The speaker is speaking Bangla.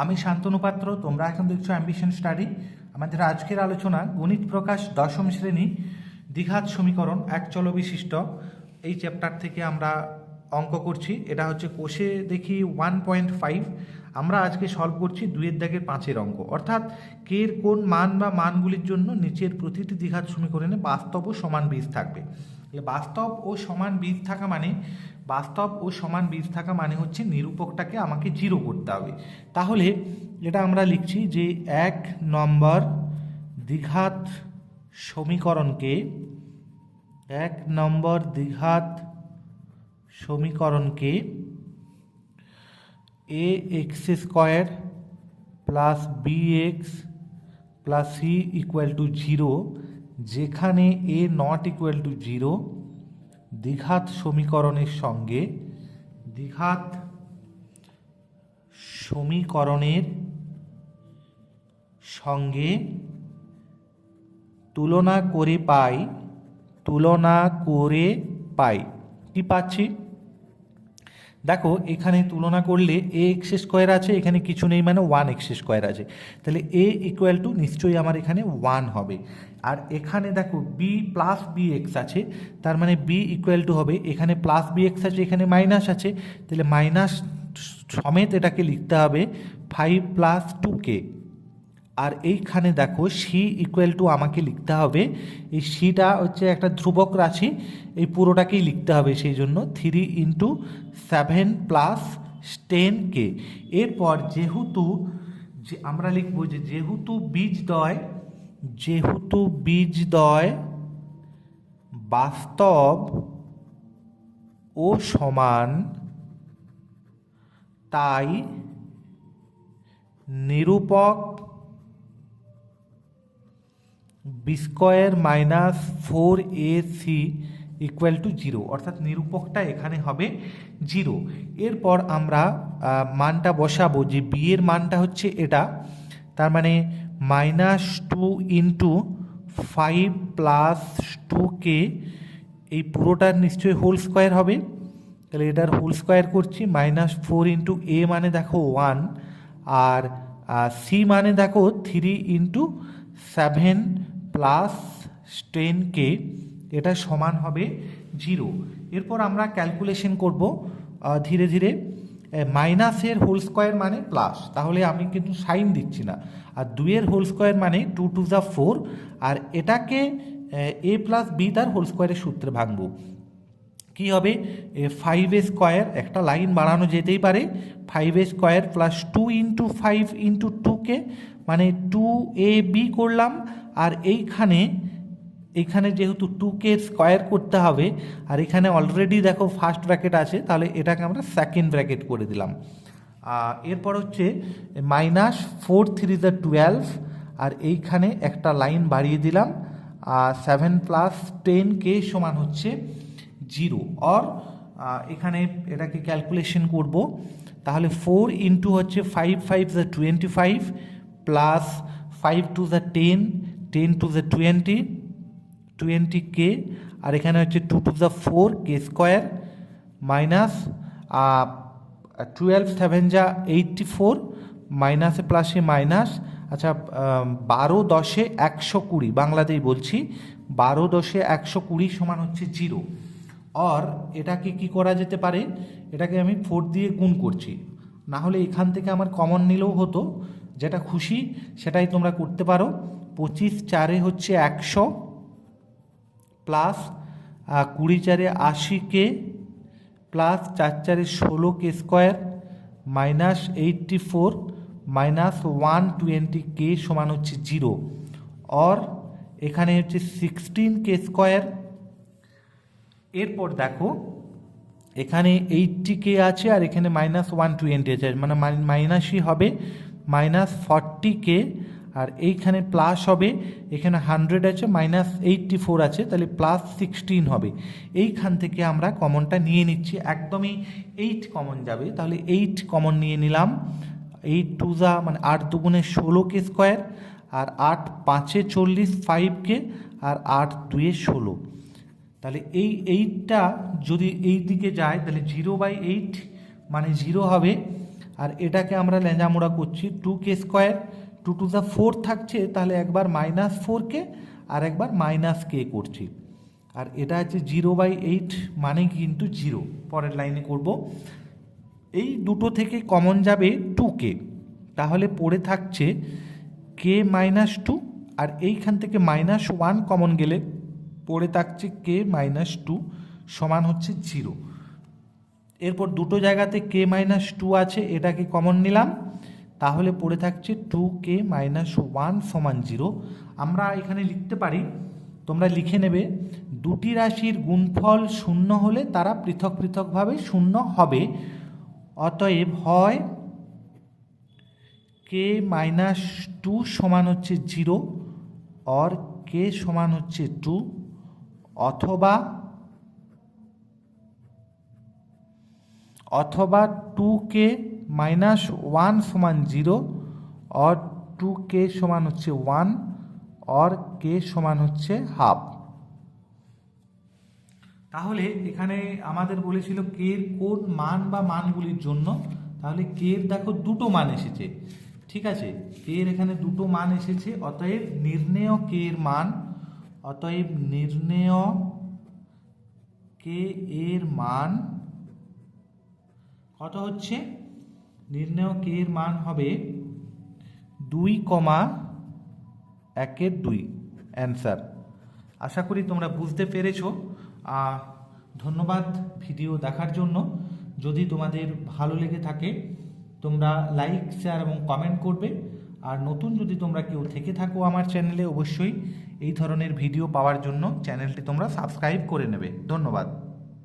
আমি শান্তনু পাত্র, তোমরা এখন দেখছ অ্যাম্বিশন স্টাডি আমাদের আজকের আলোচনা গণিত প্রকাশ দশম শ্রেণি, দ্বিঘাত সমীকরণ এক চল বিশিষ্ট। এই চ্যাপ্টার থেকে আমরা অঙ্ক করছি। এটা হচ্ছে কোষে দেখি ওয়ান পয়েন্ট ফাইভ আমরা আজকে সলভ করছি দুইয়ের দাগের পাঁচের অঙ্ক। অর্থাৎ কের কোন মান বা মানগুলির জন্য নিচের প্রতিটি দ্বিঘাত সমীকরণে বাস্তব ও সমান বীজ থাকবে। বাস্তব ও সমান বীজ থাকা মানে বাস্তব ও সমান বীজ থাকা মানে হচ্ছে নিরূপকটাকে আমাকে জিরো করতে হবে। তাহলে এটা আমরা লিখছি যে এক নম্বর দ্বিঘাত সমীকরণকে, এক নম্বর দ্বিঘাত সমীকরণকে A X square plus B X plus C equal to zero যেখানে A not equal to zero দ্বিঘাত সমীকরণের সঙ্গে দ্বিঘাত সমীকরণের সঙ্গে তুলনা করে পাই, তুলনা করে পাই। কি পাচ্ছি? দেখো, এখানে তুলনা করলে এ এক্স স্কোয়ার আছে, এখানে কিছু নেই মানে ওয়ান এক্স স্কোয়ার আছে। তাহলে এ ইকুয়াল টু নিশ্চয়ই আমার এখানে ওয়ান হবে। আর এখানে দেখো বি প্লাস বি এক্স আছে, তার মানে বি ইকুয়াল টু হবে, এখানে প্লাস বি এক্স আছে, এখানে মাইনাস আছে, তাহলে মাইনাস সমেত এটাকে লিখতে হবে ফাইভ প্লাস টু কে আর এইখানে দেখো সি ইকুয়াল টু আমাকে লিখতে হবে, এই সিটা হচ্ছে একটা ধ্রুবক রাশি, এই পুরোটাকেই লিখতে হবে সেই জন্য three into seven plus ten K এরপর যেহেতু যে আমরা লিখব যে যেহেতু বীজ দয় যেহেতু বীজ দয়, বাস্তব ও সমান, তাই নিরূপক B square minus four A C equal to zero অর্থাৎ নিরূপকটা এখানে হবে জিরো এরপর আমরা মানটা বসাবো যে বি এর মানটা হচ্ছে এটা, তার মানে minus two into five plus two K এই পুরোটার নিশ্চয়ই হোল স্কোয়ার হবে। তাহলে এটার হোল স্কোয়ার করছি মাইনাস ফোর ইন্টু এ মানে দেখো ওয়ান আর সি মানে দেখো three into seven plus ten K এটা সমান হবে জিরো এরপর আমরা ক্যালকুলেশন করব ধীরে ধীরে। মাইনাসের হোল স্কোয়ার মানে প্লাস তাহলে আমি কিন্তু সাইন দিচ্ছি না। আর দুইয়ের হোল স্কোয়ার মানে টু টু দ্য ফোর আর এটাকে, এ প্লাস বি তার হোল স্কোয়ারের সূত্রে ভাঙব। কি হবে? ফাইভ এ স্কোয়ার একটা লাইন বাড়ানো যেতেই পারে। ফাইভ এ square plus two into five into two K মানে টু এ বি করলাম। আর এইখানে এইখানে যেহেতু টুকে স্কোয়ার করতে হবে, আর এখানে অলরেডি দেখো ফার্স্ট ব্র্যাকেট আছে, তাহলে এটাকে আমরা সেকেন্ড ব্র্যাকেট করে দিলাম। এরপর হচ্ছে minus four three the twelve আর এইখানে একটা লাইন বাড়িয়ে দিলাম আর সেভেন প্লাস টেন কে সমান হচ্ছে জিরো অর এখানে এটাকে ক্যালকুলেশন করব, তাহলে ফোর ইন্টু হচ্ছে five five the twenty five plus five two the ten ten two the twenty twenty K আর এখানে হচ্ছে two two the four K square minus twelve seven যা এইটটি ফোর মাইনাসে প্লাসে মাইনাস আচ্ছা বারো দশে একশো কুড়ি, বাংলাতেই বলছি, বারো দশে একশো কুড়ি সমান হচ্ছে জিরো অর এটাকে কি করা যেতে পারে? এটাকে আমি ফোর দিয়ে গুণ করছি। না হলে এখান থেকে আমার কমন নিলেও হতো, যেটা খুশি, সেটাই তোমরা করতে পারো। পঁচিশ চারে হচ্ছে একশো প্লাস কুড়ি চারে আশি কে, প্লাস চার চারে ষোলো K square, minus eighty four, minus one twenty K সমান হচ্ছে জিরো। অর, এখানে হচ্ছে সিক্সটিন কে স্কোয়ার। এরপর দেখো, এখানে এইটটি কে আছে আর এখানে মাইনাস ওয়ান টোয়েন্টি আছে মানে মাইনাসই হবে, মাইনাস ফর্টি কে আর এইখানে প্লাস হবে, এখানে হান্ড্রেড আছে মাইনাস এইটটি ফোর আছে, তাহলে প্লাস সিক্সটিন হবে। এইখান থেকে আমরা কমনটা নিয়ে নিচ্ছি, একদমই এইট কমন যাবে। তাহলে এইট কমন নিয়ে নিলাম। এইট টু যা মানে আট দুগুণে ষোলো কে স্কোয়ার আর আট পাঁচে চল্লিশ ফাইভ কে আর আট দুয়ে ষোলো। তাহলে এই এইটটা যদি এই দিকে যায়, তাহলে জিরো বাই এইট মানে জিরো হবে। আর এটাকে আমরা লেঁজামোড়া করছি two K square two two the four থাকছে, তাহলে একবার মাইনাস ফোর কে আর একবার মাইনাস কে করছি। আর এটা হচ্ছে জিরো বাই এইট মানে কিন্তু জিরো। পরের লাইনে করব। এই দুটো থেকে কমন যাবে টু কে তাহলে পড়ে থাকছে কে মাইনাস টু, আর এইখান থেকে মাইনাস ওয়ান কমন গেলে পড়ে থাকছে কে মাইনাস টু সমান হচ্ছে জিরো। এরপর দুটো জায়গাতে কে মাইনাস টু আছে, এটাকে কমন নিলাম। তাহলে পড়ে থাকছে টু কে মাইনাস ওয়ান সমান জিরো আমরা এখানে লিখতে পারি, তোমরা লিখে নেবে, দুটি রাশির গুণফল শূন্য হলে তারা পৃথক পৃথকভাবে শূন্য হবে। অতএব হয় কে মাইনাস টু সমান হচ্ছে জিরো অর কে সমান হচ্ছে টু অথবা অথবা টু কে মাইনাস ওয়ান সমান জিরো অর টু কে সমান হচ্ছে ওয়ান অর কে সমান হচ্ছে হাফ। তাহলে এখানে আমাদের বলেছিল কে এর কোন মান বা মানগুলির জন্য। তাহলে কে এর দেখো দুটো মান এসেছে। ঠিক আছে? কে এর এখানে দুটো মান এসেছে, অতএব নির্ণেয় কে এর মান, অতএব নির্ণেয় কে এর মান কত হচ্ছে? নির্ণেয় কে এর মান হবে দুই কমা একের দুই অ্যান্সার আশা করি তোমরা বুঝতে পেরেছ। ধন্যবাদ ভিডিও দেখার জন্য। যদি তোমাদের ভালো লেগে থাকে, তোমরা লাইক শেয়ার এবং কমেন্ট করবে। আর নতুন যদি তোমরা কেউ থেকে থাকো আমার চ্যানেলে অবশ্যই এই ধরনের ভিডিও পাওয়ার জন্য চ্যানেলটি তোমরা সাবস্ক্রাইব করে নেবে। ধন্যবাদ।